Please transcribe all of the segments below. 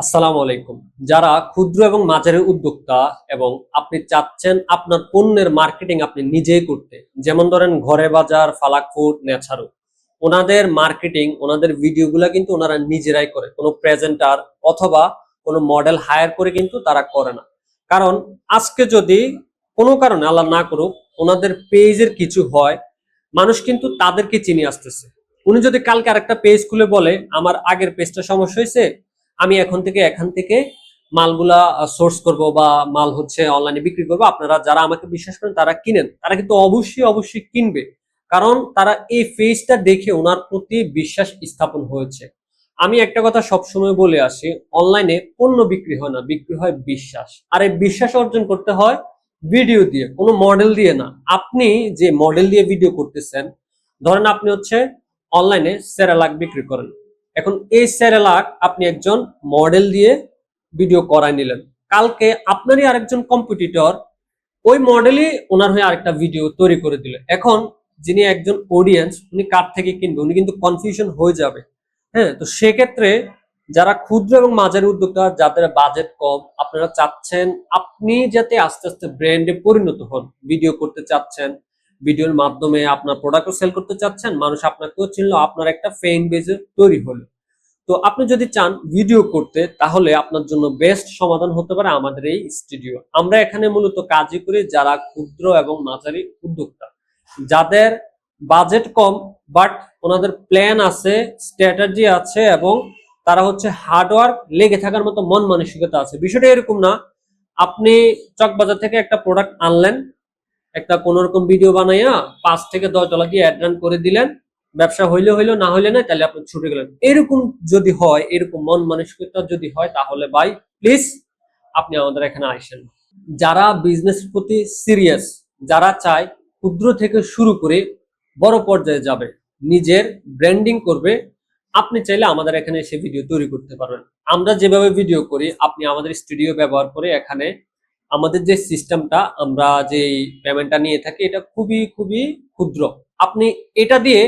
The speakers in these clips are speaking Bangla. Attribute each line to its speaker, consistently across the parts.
Speaker 1: আসসালামু আলাইকুম। যারা ক্ষুদ্র এবং মাঝারি উদ্যোক্তা এবং আপনি চাচ্ছেন আপনার পণ্যের মার্কেটিং আপনি নিজেই করতে, যেমন ধরেন ঘরে বাজার, ফালাক ফুড নেচারো ওনাদের মার্কেটিং, ওনাদের ভিডিওগুলো কিন্তু ওনারা নিজেরাই করে। কোনো প্রেজেন্টার অথবা কোনো মডেল হায়ার করে কিন্তু তারা করে না। কারণ আজকে যদি কোনো কারণে, আল্লাহ না করুক, ওনাদের পেজের কিছু হয়, মানুষ কিন্তু তাদেরকে চিনি আসতেছে। উনি যদি কালকে আরেকটা পেজ খুলে বলে, আমার আগের পেজটা সমস্যা হয়েছে আমি এখন থেকে এখান থেকে মালগুলা সোর্স করব বা মাল হচ্ছে অনলাইনে বিক্রি করব। আপনারা যারা আমাকে বিশ্বাস করেন তারা কিনেন। তারা কিন্তু অবশ্যই অবশ্যই কিনবে। কারণ তারা এই ফেজটা দেখে ওনার প্রতি বিশ্বাস স্থাপন হয়েছে। আমি একটা কথা সবসময় বলে আসি অনলাইনে পণ্য বিক্রি হয় না, বিক্রি হয় বিশ্বাস। আর এই বিশ্বাস অর্জন করতে হয় ভিডিও দিয়ে, কোনো মডেল দিয়ে না। আপনি যে মডেল দিয়ে ভিডিও করতেছেন, ধরেন আপনি হচ্ছে অনলাইনে সেরালাক বিক্রি করেন। এখন এই সেরেলাক আপনি একজন মডেল দিয়ে ভিডিও করাই নিলেন। কালকে আপনারই আরেকজন কম্পিটিটর ওই মডেলই ওনার হয়ে আরেকটা ভিডিও তৈরি করে দিল। এখন যিনি একজন অডিয়েন্স উনি কার থেকে কিনবে? উনি কিন্তু কনফিউশন হয়ে যাবে। হ্যাঁ তো সেক্ষেত্রে যারা ক্ষুদ্র এবং মাঝারি উদ্যোক্তা, যাদের বাজেট কম, আপনারা চাচ্ছেন আপনি যাতে আস্তে আস্তে ব্র্যান্ডে পরিণত হন ভিডিও করতে চাচ্ছেন ভিডিওর মাধ্যমে আপনার প্রোডাক্টও সেল করতে চাচ্ছেন, মানুষ আপনাকেও চিনলো, আপনার একটা ফেন বেজে তৈরি হলো। তো আপনি যদি চান ভিডিও করতে, তাহলে আপনার জন্য বেস্ট সমাধান হতে পারে আমাদের এই স্টুডিও আমরা এখানে মূলত কাজই করি যারা ক্ষুদ্র এবং মাঝারি উদ্যোক্তা। যাদের বাজেট কম বাট ওনাদের প্ল্যান আছে স্ট্র্যাটাজি আছে, এবং তারা হচ্ছে হার্ডওয়ার্ক লেগে থাকার মতো মন মানসিকতা আছে। বিষয়টা এরকম না, আপনি চকবাজার থেকে একটা প্রোডাক্ট আনলেন একটা কোন রকম ভিডিও বানাইয়া পাঁচ থেকে দশ ডলার দিয়ে অ্যাড রান করে দিলেন। ব্যবসা হইলে হইল, না হইলে না তাহলে আপনি ছুটে গেলেন। এরকম যদি হয়, এরকম মন মানসিকতা যদি হয়, তাহলে ভাই প্লিজ আপনি আমাদের এখানে আসেন। যারা বিজনেস প্রতি সিরিয়াস যারা চায় ক্ষুদ্র থেকে শুরু করে বড় পর্যায়ে যাবে, নিজের ব্র্যান্ডিং করবে, আপনি চাইলে আমাদের এখানে এসে ভিডিও তৈরি করতে পারবেন। আমরা যেভাবে ভিডিও করি, আপনি আমাদের স্টুডিও ব্যবহার করে এখানে আমাদের যে সিস্টেমটা আমরা যে পেমেন্টটা নিয়ে থাকি, এটা খুবই খুবই ক্ষুদ্র। আপনি এটা দিয়ে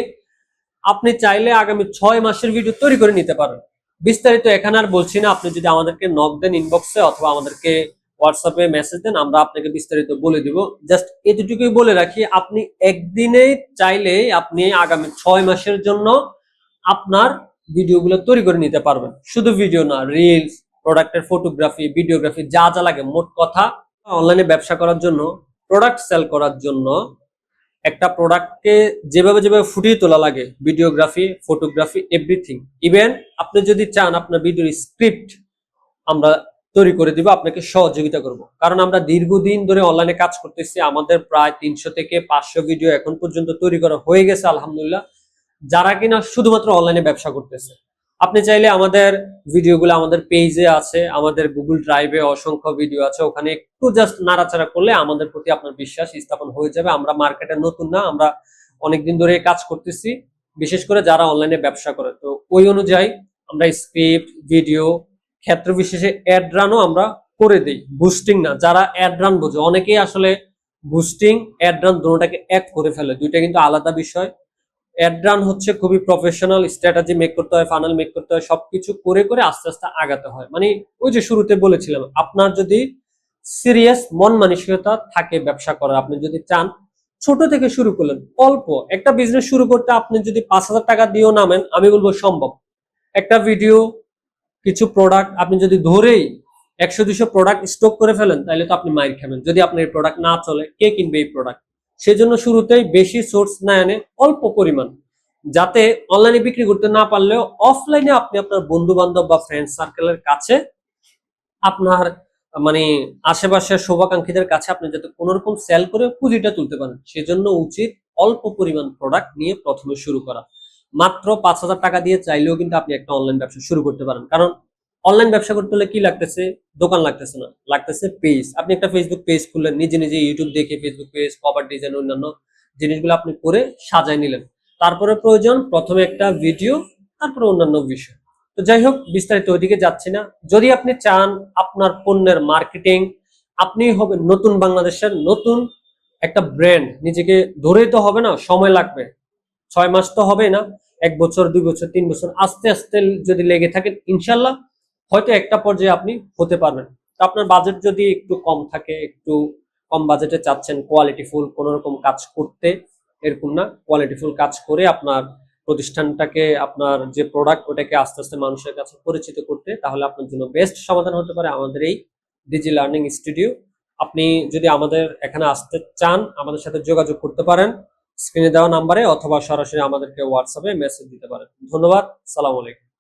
Speaker 1: আপনি চাইলে আগামী ছয় মাসের ভিডিও তৈরি করে নিতে পারেন। বিস্তারিত এখানে আর বলছি না, আপনি যদি আমাদেরকে নক দেন ইনবক্সে অথবা আমাদেরকে হোয়াটসঅ্যাপে মেসেজ দেন, আমরা আপনাকে বিস্তারিত বলে দিব। জাস্ট এতটুকুই বলে রাখি, আপনি একদিনে চাইলে আপনি আগামী ছয় মাসের জন্য আপনার ভিডিওগুলো তৈরি করে নিতে পারবেন। শুধু ভিডিও না রিলস প্রোডাক্টের ফটোগ্রাফি ভিডিওগ্রাফি যা যা লাগে, মোট কথা অনলাইনে ব্যবসা করার জন্য প্রোডাক্ট সেল করার জন্য, একটা প্রোডাক্টকে যেভাবে যেভাবে ফুটিয়ে তোলা লাগে ভিডিওগ্রাফি ফটোগ্রাফি এভরিথিং ইভেন আপনি যদি চান আপনার ভিডিওর স্ক্রিপ্ট আমরা তৈরি করে দিব, আপনাকে সহযোগিতা করব। কারণ আমরা দীর্ঘদিন ধরে অনলাইনে কাজ করতেছি, আমাদের প্রায় তিনশো থেকে পাঁচশো ভিডিও এখন পর্যন্ত তৈরি করা হয়ে গেছে, আলহামদুলিল্লাহ। যারা কিনা শুধুমাত্র অনলাইনে ব্যবসা করতেছে। আপনি চাইলে আমাদের ভিডিওগুলো আমাদের পেজে আছে, আমাদের গুগল ড্রাইভে অসংখ্য ভিডিও আছে, ওখানে একটু জাস্ট নাড়াচাড়া করলে আমাদের প্রতি আপনার বিশ্বাস স্থাপন হয়ে যাবে। আমরা মার্কেটে নতুন না, আমরা অনেকদিন ধরে কাজ করতেছি, বিশেষ করে যারা অনলাইনে ব্যবসা করে। তো ওই অনুযায়ী আমরা স্ক্রিপ্ট ভিডিও ক্ষেত্র বিশেষে অ্যাড রানও আমরা করে দিই বুস্টিং না। যারা অ্যাড রান বোঝে, অনেকেই আসলে বুস্টিং অ্যাড রান দুটোটাকে এক করে ফেলে। দুইটা কিন্তু আলাদা বিষয়। অ্যাড রান হচ্ছে খুবই প্রফেশনাল স্ট্র্যাটেজি মেক করতে হয় ফানাল মেক করতে হয়, সবকিছু করে করে আস্তে আস্তে আগাতে হয়। মানে ওই যে শুরুতে বলেছিলাম, আপনার যদি সিরিয়াস মন মানসিকতা থাকে ব্যবসা করার, আপনি যদি চান, ছোট থেকে শুরু করলেন, অল্প, একটা বিজনেস শুরু করতে আপনি যদি পাঁচ হাজার টাকা দিয়েও নামেন, আমি বলব সম্ভব। একটা ভিডিও কিছু প্রোডাক্ট আপনি যদি ধরেই একশো দুশো প্রোডাক্ট স্টক করে ফেলেন, তাহলে তো আপনি মাইর খাবেন। যদি আপনার এই প্রোডাক্ট না চলে, কে কিনবে এই প্রোডাক্ট সেজন্য শুরুতেই বেশি সোর্স না এনে অল্প পরিমাণ, যাতে অনলাইনে বিক্রি করতে না পারলেও অফলাইনে আপনি আপনার বন্ধু বান্ধব বা ফ্রেন্ড সার্কেলের কাছে আপনার মানে আশেপাশের শুভাকাঙ্ক্ষীদের কাছে আপনি যাতে কোনো রকম সেল করে পুঁজিটা তুলতে পারেন। সেজন্য উচিত অল্প পরিমাণ প্রোডাক্ট নিয়ে প্রথমে শুরু করা। মাত্র পাঁচ হাজার টাকা দিয়ে চাইলেও কিন্তু আপনি একটা অনলাইন ব্যবসা শুরু করতে পারেন। কারণ অনলাইন ব্যবসা করতে হলে কি লাগতেছে? দোকান লাগতেছে না। লাগতেছে পেজ আপনি একটা ফেসবুক পেজ খুললেন, নিজে নিজে ইউটিউব দেখে ফেসবুক পেজ কভার ডিজাইন অন্যান্য জিনিসগুলো আপনি করে সাজায় নিলেন। তারপরে প্রয়োজন, প্রথমে একটা ভিডিও তারপরে অন্যান্য বিষয়। তো যাই হোক, বিস্তারিত ওইদিকে যাচ্ছি না। যদি আপনি চান আপনার পণ্যের মার্কেটিং আপনি হবেন নতুন বাংলাদেশের নতুন একটা ব্র্যান্ড নিজেকে ধরেই তো হবে না, সময় লাগবে। ছয় মাস তো হবে না, এক বছর, দুই বছর, তিন বছর, আস্তে আস্তে যদি লেগে থাকেন, ইনশাল্লাহ হয়তো একটা পর্যায়ে আপনি হতে পারবেন। আপনার বাজেট যদি একটু কম থাকে, একটু কম বাজেটে চাচ্ছেন কোয়ালিটিফুল কোনো রকম কাজ করতে, এরকম না কোয়ালিটিফুল কাজ করে আপনার প্রতিষ্ঠানটাকে, আপনার যে প্রোডাক্ট ওটাকে আস্তে আস্তে মানুষের কাছে পরিচিত করতে, তাহলে আপনার জন্য বেস্ট সমাধান হতে পারে আমাদের এই ডিজি লার্নিং স্টুডিও আপনি যদি আমাদের এখানে আসতে চান, আমাদের সাথে যোগাযোগ করতে পারেন স্ক্রিনে দেওয়া নাম্বারে অথবা সরাসরি আমাদেরকে হোয়াটসঅ্যাপে মেসেজ দিতে পারেন। ধন্যবাদ, সালাম আলাইকুম।